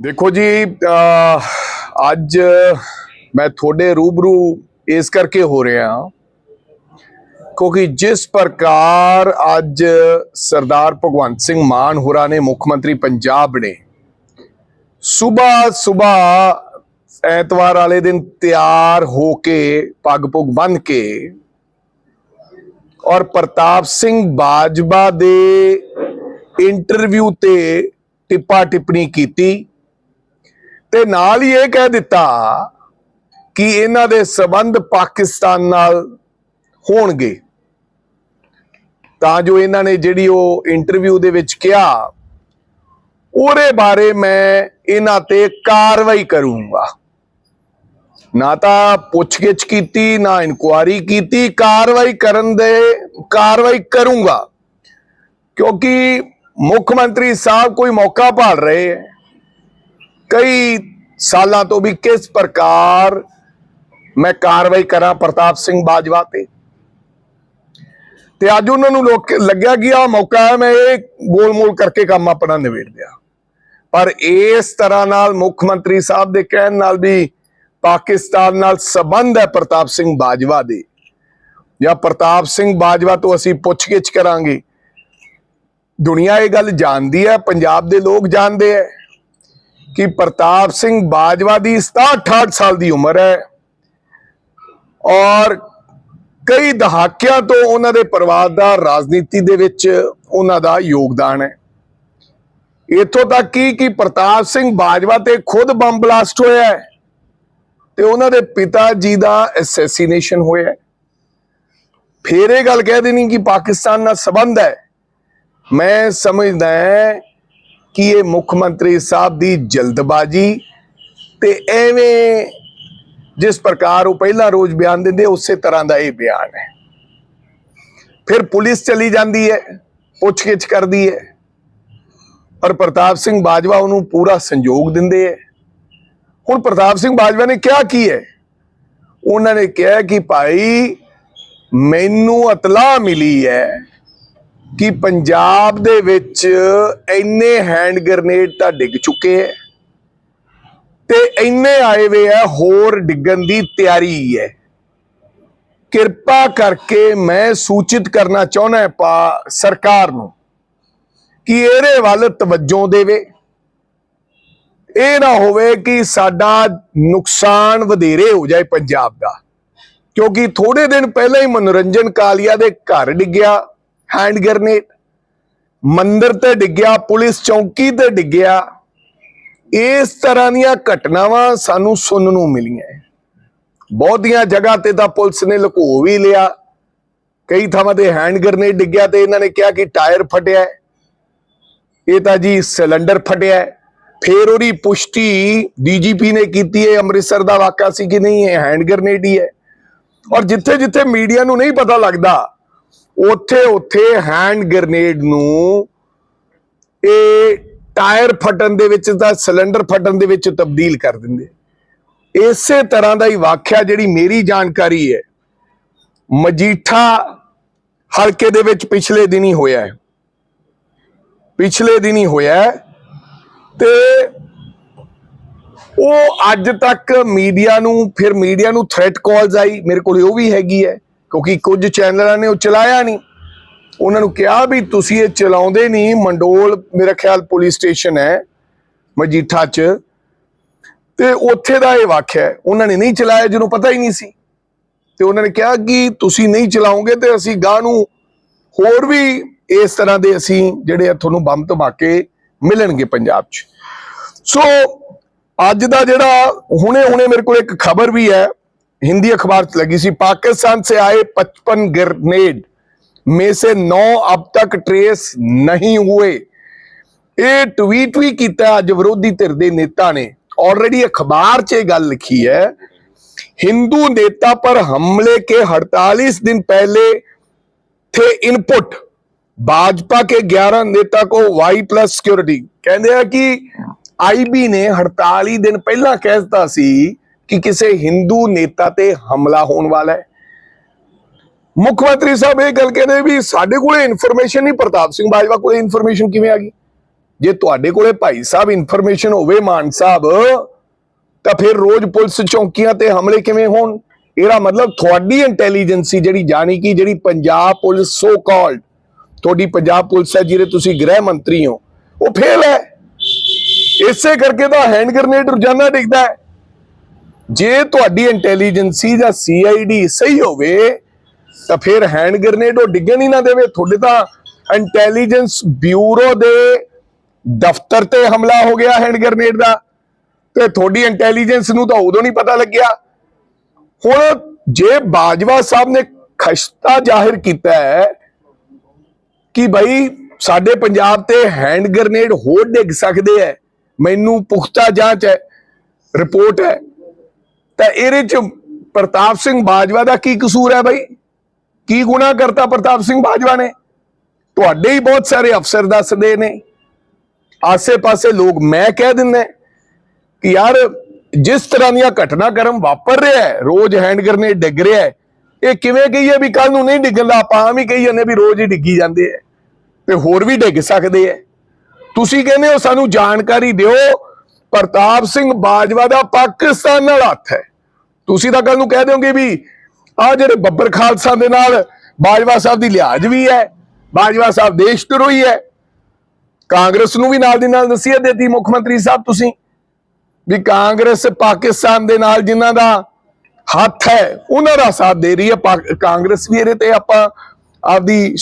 ਦੇਖੋ ਜੀ, ਅਹ, ਅੱਜ ਮੈਂ ਤੁਹਾਡੇ ਰੂਬਰੂ ਇਸ ਕਰਕੇ ਹੋ ਰਿਹਾ ਕਿਉਂਕਿ ਜਿਸ ਪ੍ਰਕਾਰ ਅੱਜ ਸਰਦਾਰ ਭਗਵੰਤ ਸਿੰਘ ਮਾਨ ਹੋਰਾਂ ਨੇ ਮੁੱਖ ਮੰਤਰੀ ਪੰਜਾਬ ਨੇ ਸਵੇਰ ਸਵੇਰ ਐਤਵਾਰ ਵਾਲੇ ਦਿਨ ਤਿਆਰ ਹੋ ਕੇ ਪੱਗ ਪੁੱਗ ਬੰਨ ਕੇ ਔਰ ਪ੍ਰਤਾਪ ਸਿੰਘ ਬਾਜਵਾ ਦੇ ਇੰਟਰਵਿਊ ਤੇ ਟਿੱਪਾ ਟਿੱਪਣੀ ਕੀਤੀ। ਤੇ ਨਾਲ ਹੀ ਇਹ ਕਹਿ ਦਿੱਤਾ ਕਿ ਇਹਨਾਂ ਦੇ ਸਬੰਧ ਪਾਕਿਸਤਾਨ ਨਾਲ ਹੋਣਗੇ। ਤਾਂ ਜੋ ਇਹਨਾਂ ਨੇ ਜਿਹੜੀ ਉਹ ਇੰਟਰਵਿਊ ਦੇ ਵਿੱਚ ਕਿਹਾ, ਉਹਦੇ ਬਾਰੇ ਮੈਂ ਇਹਨਾਂ ਤੇ ਕਾਰਵਾਈ ਕਰੂੰਗਾ। ਨਾ ਤਾਂ ਪੁੱਛਗਿੱਛ ਕੀਤੀ, ਨਾ ਇਨਕੁਆਰੀ ਕੀਤੀ, ਕਾਰਵਾਈ ਕਰਨ ਦੇ, ਕਾਰਵਾਈ ਕਰੂੰਗਾ। ਕਿਉਂਕਿ ਮੁੱਖ ਮੰਤਰੀ ਸਾਹਿਬ ਕੋਈ ਮੌਕਾ ਭਾਲ ਰਹੇ ਹੈ। ਕਈ ਸਾਲਾਂ ਤੋਂ ਵੀ ਕਿਸ ਪ੍ਰਕਾਰ ਮੈਂ ਕਾਰਵਾਈ ਕਰਾਂ ਪ੍ਰਤਾਪ ਸਿੰਘ ਬਾਜਵਾ ਤੇ? ਤੇ ਅੱਜ ਉਹਨਾਂ ਨੂੰ ਲੋਕ ਲੱਗਿਆ ਕਿ ਆ ਮੌਕਾ ਹੈ, ਮੈਂ ਇਹ ਗੋਲ-ਮੋਲ ਕਰਕੇ ਕੰਮ ਆਪਣਾ ਨਿਬੇੜ ਦਿਆ ਪਰ ਇਸ ਤਰ੍ਹਾਂ ਨਾਲ ਮੁੱਖ ਮੰਤਰੀ ਸਾਹਿਬ ਦੇ ਕਹਿਣ ਨਾਲ ਵੀ ਪਾਕਿਸਤਾਨ ਨਾਲ ਸਬੰਧ ਹੈ ਪ੍ਰਤਾਪ ਸਿੰਘ ਬਾਜਵਾ ਦੇ। ਜਾਂ ਪ੍ਰਤਾਪ ਸਿੰਘ ਬਾਜਵਾ ਤੋਂ ਅਸੀਂ ਪੁੱਛਗਿੱਛ ਕਰਾਂਗੇ। ਦੁਨੀਆ ਇਹ ਗੱਲ ਜਾਣਦੀ ਹੈ, ਪੰਜਾਬ ਦੇ ਲੋਕ ਜਾਣਦੇ ਹੈ। ਕਿ ਪ੍ਰਤਾਪ ਸਿੰਘ ਬਾਜਵਾ ਦੀ 67 ਸਾਲ ਦੀ ਉਮਰ ਹੈ ਔਰ ਕਈ ਦਹਾਕਿਆਂ ਤੋਂ ਉਹਨਾਂ ਦੇ ਪਰਿਵਾਰ ਦਾ ਰਾਜਨੀਤੀ ਦੇ ਵਿੱਚ ਉਹਨਾਂ ਦਾ ਯੋਗਦਾਨ ਹੈ। ਇਥੋਂ ਤੱਕ ਕੀ, ਕਿ ਪ੍ਰਤਾਪ ਸਿੰਘ ਬਾਜਵਾ ਤੇ ਖੁਦ ਬੰਬ ਬਲਾਸਟ ਹੋਇਆ ਹੈ ਤੇ ਉਹਨਾਂ ਦੇ ਪਿਤਾ ਜੀ ਦਾ ਅਸੈਸੀਨੇਸ਼ਨ ਹੋਇਆ ਹੈ। ਫੇਰ ਇਹ ਗੱਲ ਕਹਿ ਦੇਣੀ ਕਿ ਪਾਕਿਸਤਾਨ ਨਾਲ ਸੰਬੰਧ ਹੈ। ਮੈਂ ਸਮਝਦਾ ਹਾਂ ਕਿ ਇਹ ਮੁੱਖ ਮੰਤਰੀ ਸਾਹਿਬ ਦੀ ਜਲਦਬਾਜ਼ੀ? ਤੇ ਐਵੇਂ ਜਿਸ ਪ੍ਰਕਾਰ ਉਹ ਪਹਿਲਾ ਰੋਜ਼ ਬਿਆਨ ਦਿੰਦੇ, ਉਸੇ ਤਰ੍ਹਾਂ ਦਾ ਇਹ ਬਿਆਨ ਹੈ। ਫਿਰ ਪੁਲਿਸ ਚਲੀ ਜਾਂਦੀ ਹੈ, ਪੁੱਛਗਿੱਛ ਕਰਦੀ ਹੈ। ਔਰ ਪ੍ਰਤਾਪ ਸਿੰਘ ਬਾਜਵਾ ਉਹਨੂੰ ਪੂਰਾ ਸੰਯੋਗ ਦਿੰਦੇ ਹੈ। ਹੁਣ ਪ੍ਰਤਾਪ ਸਿੰਘ ਬਾਜਵਾ ਨੇ ਕਿਹਾ ਕੀ ਹੈ? ਉਹਨਾਂ ਨੇ ਕਿਹਾ ਕਿ ਭਾਈ, ਮੈਨੂੰ ਇਤਲਾਹ ਮਿਲੀ ਹੈ। ਕਿ ਪੰਜਾਬ ਦੇ ਵਿੱਚ ਇੰਨੇ ਹੈਂਡ ਗ੍ਰਨੇਡ ਤਾਂ ਡਿੱਗ ਚੁੱਕੇ ਐ ਤੇ ਇੰਨੇ ਆਏ ਵੇ ਆ ਹੋਰ ਡਿੱਗਣ ਦੀ ਤਿਆਰੀ ਹੈ ਕਿਰਪਾ ਕਰਕੇ ਮੈਂ ਸੂਚਿਤ ਕਰਨਾ ਚਾਹੁੰਦਾ ਪਾ ਸਰਕਾਰ ਨੂੰ ਕਿ ਇਹਦੇ ਵੱਲ ਤਵੱਜੋ ਦੇਵੇ। ਇਹ ਨਾ ਹੋਵੇ ਕਿ ਸਾਡਾ ਨੁਕਸਾਨ ਵਧੇਰੇ ਹੋ ਜਾਏ ਪੰਜਾਬ ਦਾ, ਕਿਉਂਕਿ ਥੋੜੇ ਦਿਨ ਪਹਿਲਾਂ ਹੀ ਮਨੋਰੰਜਨ ਕਾਲੀਆ ਦੇ ਘਰ ਡਿੱਗਿਆ। ਹੈਂਡ ਗ੍ਰਨੇਡ ਮੰਦਰ ਤੇ ਡਿੱਗਿਆ, ਪੁਲਿਸ ਚੌਂਕੀ ਤੇ ਡਿੱਗਿਆ। ਇਸ ਤਰ੍ਹਾਂ ਦੀਆਂ ਘਟਨਾਵਾਂ ਸਾਨੂੰ ਸੁਣਨ ਨੂੰ ਮਿਲੀਆਂ। ਬਹੁਤੀਆਂ ਜਗ੍ਹਾ ਤੇ ਤਾਂ ਪੁਲਿਸ ਨੇ ਲੁਕੋ ਵੀ ਲਿਆ। ਕਈ ਥਾਵਾਂ ਤੇ ਹੈਂਡ ਗ੍ਰਨੇਡ ਡਿੱਗਿਆ ਤੇ ਇਹਨਾਂ ਨੇ ਕਿਹਾ ਕਿ ਟਾਇਰ ਫਟਿਆ ਇਹ ਤਾਂ ਜੀ ਸਿਲੰਡਰ ਫਟਿਆ ਹੈ। ਫੇਰ ਉਹਦੀ ਪੁਸ਼ਟੀ ਡੀਜੀਪੀ ਨੇ ਕੀਤੀ ਹੈ। ਅੰਮ੍ਰਿਤਸਰ ਦਾ ਵਾਕਾ ਸੀ ਕਿ ਨਹੀਂ, ਇਹ ਹੈਂਡ ਗ੍ਰਨੇਡ ਹੀ ਹੈ। ਔਰ ਜਿੱਥੇ ਜਿੱਥੇ ਮੀਡੀਆ ਨੂੰ ਨਹੀਂ ਪਤਾ ਲੱਗਦਾ ਉੱਥੇ ਉੱਥੇ ਹੈਂਡ ਗ੍ਰਨੇਡ ਨੂੰ ਇਹ ਟਾਇਰ ਫਟਣ ਦੇ ਵਿੱਚ ਤਾਂ ਸਿਲੰਡਰ ਫਟਣ ਦੇ ਵਿੱਚ ਤਬਦੀਲ ਕਰ ਦਿੰਦੇ ਇਸੇ ਤਰ੍ਹਾਂ ਦਾ ਹੀ ਵਾਕਿਆ ਜਿਹੜੀ ਮੇਰੀ ਜਾਣਕਾਰੀ ਹੈ, ਮਜੀਠਾ ਹਲਕੇ ਦੇ ਵਿੱਚ ਪਿਛਲੇ ਦਿਨ ਹੀ ਹੋਇਆ ਹੈ। ਪਿਛਲੇ ਦਿਨ ਹੀ ਹੋਇਆ ਹੈ ਤੇ ਉਹ ਅੱਜ ਤੱਕ ਮੀਡੀਆ ਨੂੰ, ਫਿਰ ਮੀਡੀਆ ਨੂੰ ਥ੍ਰੈਟ ਕਾਲਸ ਆਈ, ਮੇਰੇ ਕੋਲ ਉਹ ਵੀ ਹੈਗੀ ਹੈ। ਕਿਉਂਕਿ ਕੁਝ ਚੈਨਲਾਂ ਨੇ ਉਹ ਚਲਾਇਆ ਨਹੀਂ। ਉਹਨਾਂ ਨੂੰ ਕਿਹਾ ਵੀ ਤੁਸੀਂ ਇਹ ਚਲਾਉਂਦੇ ਨਹੀਂ। ਮੰਡੋਲ ਮੇਰਾ ਖਿਆਲ ਪੁਲਿਸ ਸਟੇਸ਼ਨ ਹੈ, ਮਜੀਠਾ 'ਚ। ਤੇ ਉੱਥੇ ਦਾ ਇਹ ਵਾਕਿਆ ਹੈ, ਉਹਨਾਂ ਨੇ ਨਹੀਂ ਚਲਾਇਆ ਜਿਹਨੂੰ ਪਤਾ ਹੀ ਨਹੀਂ ਸੀ। ਤੇ ਉਹਨਾਂ ਨੇ ਕਿਹਾ ਕਿ ਤੁਸੀਂ ਨਹੀਂ ਚਲਾਉਂਗੇ ਤੇ ਅਸੀਂ ਗਾਂ ਨੂੰ ਹੋਰ ਵੀ ਇਸ ਤਰ੍ਹਾਂ ਦੇ ਅਸੀਂ ਜਿਹੜੇ ਆ ਤੁਹਾਨੂੰ ਬੰਬ ਧਮਾਕੇ ਮਿਲਣਗੇ ਪੰਜਾਬ 'ਚ। ਸੋ ਅੱਜ ਦਾ ਜਿਹੜਾ ਹੁਣੇ ਹੁਣੇ ਮੇਰੇ ਕੋਲ ਇੱਕ ਖਬਰ ਵੀ ਹੈ हिंदी अखबार से लगी सी पाकिस्तान से आए 55 ग्रेनेड में से 9 अब तक ट्रेस नहीं हुए ਇਹ ਟਵੀਟ ਵੀ ਕੀਤਾ ਅੱਜ ਵਿਰੋਧੀ ਧਿਰ ਦੇ ਨੇਤਾ ਨੇ ਆਲਰੇਡੀ ਅਖਬਾਰ 'ਚ ਇਹ ਗੱਲ ਲਿਖੀ ਹੈ हिंदू नेता पर हमले के 48 दिन पहले थे इनपुट भाजपा के 11 नेता को वाई प्लस सिक्योरिटी ਕਹਿੰਦੇ ਆ ਕਿ ਆਈਬੀ ਨੇ 48 ਦਿਨ ਪਹਿਲਾਂ ਕਹਿ ਦਿੱਤਾ ਸੀ ਕਿ ਕਿਸੇ ਹਿੰਦੂ ਨੇਤਾ ਤੇ ਹਮਲਾ ਹੋਣ ਵਾਲਾ ਹੈ। ਮੁੱਖ ਮੰਤਰੀ ਸਾਹਿਬ ਇਹ ਗੱਲ ਕਹਿੰਦੇ ਵੀ ਸਾਡੇ ਕੋਲੇ ਇਨਫੋਰਮੇਸ਼ਨ ਨਹੀਂ, ਪ੍ਰਤਾਪ ਸਿੰਘ ਬਾਜਵਾ ਕੋਲੇ ਇਨਫੋਰਮੇਸ਼ਨ ਕਿਵੇਂ ਆ ਗਈ? ਜੇ ਤੁਹਾਡੇ ਕੋਲੇ ਭਾਈ ਸਾਹਿਬ ਇਨਫੋਰਮੇਸ਼ਨ ਹੋਵੇ, ਮਾਨ ਸਾਹਿਬ, ਤਾਂ ਫਿਰ ਰੋਜ਼ ਪੁਲਿਸ ਚੌਂਕੀਆਂ ਤੇ ਹਮਲੇ ਕਿਵੇਂ ਹੋਣ? ਇਹਦਾ ਮਤਲਬ ਤੁਹਾਡੀ ਇੰਟੈਲੀਜੈਂਸੀ ਜਿਹੜੀ ਜਾਣੀ ਕਿ ਜਿਹੜੀ ਪੰਜਾਬ ਪੁਲਿਸ ਸੋ ਕਾਲਡ ਤੁਹਾਡੀ ਪੰਜਾਬ ਪੁਲਿਸ ਹੈ, ਜਿਹਦੇ ਤੁਸੀਂ ਗ੍ਰਹਿ ਮੰਤਰੀ ਹੋ, ਉਹ ਫੇਲ ਹੈ। ਇਸੇ ਕਰਕੇ ਤਾਂ ਹੈਂਡ ਗ੍ਰਨੇਡ ਰੋਜ਼ਾਨਾ ਡਿੱਗਦਾ ਹੈ। ਜੇ ਤੁਹਾਡੀ ਇੰਟੈਲੀਜੈਂਸੀ ਜਾਂ ਸੀਆਈਡੀ ਸਹੀ ਹੋਵੇ, ਤਾਂ ਫਿਰ ਹੈਂਡ ਗ੍ਰਨੇਡ ਉਹ ਡਿੱਗਣ ਹੀ ਨਾ ਦੇਵੇ। ਤੁਹਾਡੇ ਤਾਂ ਇੰਟੈਲੀਜੈਂਸ ਬਿਊਰੋ ਦੇ ਦਫ਼ਤਰ ਤੇ ਹਮਲਾ ਹੋ ਗਿਆ ਹੈਂਡ ਗ੍ਰਨੇਡ ਦਾ। ਤੇ ਤੁਹਾਡੀ ਇੰਟੈਲੀਜੈਂਸ ਨੂੰ ਤਾਂ ਉਦੋਂ ਨਹੀਂ ਪਤਾ ਲੱਗਿਆ। ਹੁਣ ਜੇ ਬਾਜਵਾ ਸਾਹਿਬ ਨੇ ਖਸ਼ਤਾ ਜ਼ਾਹਿਰ ਕੀਤਾ ਹੈ ਕਿ ਭਾਈ ਸਾਡੇ ਪੰਜਾਬ ਤੇ ਹੈਂਡ ਗ੍ਰਨੇਡ ਹੋਰ ਡਿੱਗ ਸਕਦੇ ਹੈ, ਮੈਨੂੰ ਪੁਖਤਾ ਜਾਂਚ ਹੈ, ਰਿਪੋਰਟ ਹੈ। ਤਾਂ ਇਹਦੇ ਚ ਪ੍ਰਤਾਪ ਸਿੰਘ ਬਾਜਵਾ ਦਾ ਕੀ ਕਸੂਰ ਹੈ ਭਾਈ ਕੀ ਗੁਨਾਹ ਕਰਤਾ ਪ੍ਰਤਾਪ ਸਿੰਘ ਬਾਜਵਾ ਨੇ? ਤੁਹਾਡੇ ਹੀ ਬਹੁਤ ਸਾਰੇ ਅਫਸਰ ਦੱਸਦੇ ਨੇ। ਆਸੇ-ਪਾਸੇ ਲੋਕ ਮੈਂ ਕਹਿ ਦਿੰਦਾ ਕਿ ਯਾਰ, ਜਿਸ ਤਰ੍ਹਾਂ ਦੀਆਂ ਘਟਨਾਕ੍ਰਮ ਵਾਪਰ ਰਿਹਾ ਹੈ, ਰੋਜ਼ ਹੈਂਡ ਗ੍ਰਨੇਡ ਡਿੱਗ ਰਿਹਾ ਹੈ, ਇਹ ਕਿਵੇਂ ਕਹੀਏ ਵੀ ਕੱਲ ਨੂੰ ਨਹੀਂ ਡਿੱਗਣ ਦਾ, ਆਪਾਂ ਆਮ ਹੀ ਕਹੀ ਜਾਂਦੇ ਵੀ ਰੋਜ਼ ਹੀ ਡਿੱਗੀ ਜਾਂਦੇ ਆ ਤੇ ਹੋਰ ਵੀ ਡਿੱਗ ਸਕਦੇ ਆ ਤੁਸੀਂ ਕਹਿੰਦੇ ਹੋ ਸਾਨੂੰ ਜਾਣਕਾਰੀ ਦਿਓ ਪ੍ਰਤਾਪ ਸਿੰਘ ਬਾਜਵਾ ਦਾ ਪਾਕਿਸਤਾਨ ਨਾਲ ਹੱਥ ਹੈ। ਤੁਸੀਂ ਤਾਂ ਕੱਲ ਨੂੰ ਕਹਿ ਦਿਓਗੇ ਵੀ ਆ ਜਿਹੜੇ ਬੱਬਰ ਖਾਲਸਾ ਦੇ ਨਾਲ ਬਾਜਵਾ ਸਾਹਿਬ ਦੀ ਲਿਹਾਜ਼ ਵੀ ਹੈ, ਬਾਜਵਾ ਸਾਹਿਬ ਦੇਸ਼ ਧਰੋਹੀ ਹੈ। ਕਾਂਗਰਸ ਨੂੰ ਵੀ ਨਾਲ ਦੀ ਨਾਲ ਨਸੀਹਤ ਦਿੱਤੀ ਮੁੱਖ ਮੰਤਰੀ ਸਾਹਿਬ ਤੁਸੀਂ ਵੀ ਕਾਂਗਰਸ ਪਾਕਿਸਤਾਨ ਦੇ ਨਾਲ ਜਿਨ੍ਹਾਂ ਦਾ ਹੱਥ ਹੈ, ਉਹਨਾਂ ਦਾ ਸਾਥ ਦੇ ਰਹੀ ਹੈ। ਪਾਕ- ਕਾਂਗਰਸ ਵੀ ਇਹਦੇ ਤੇ ਆਪਾਂ ਆਪਦੀ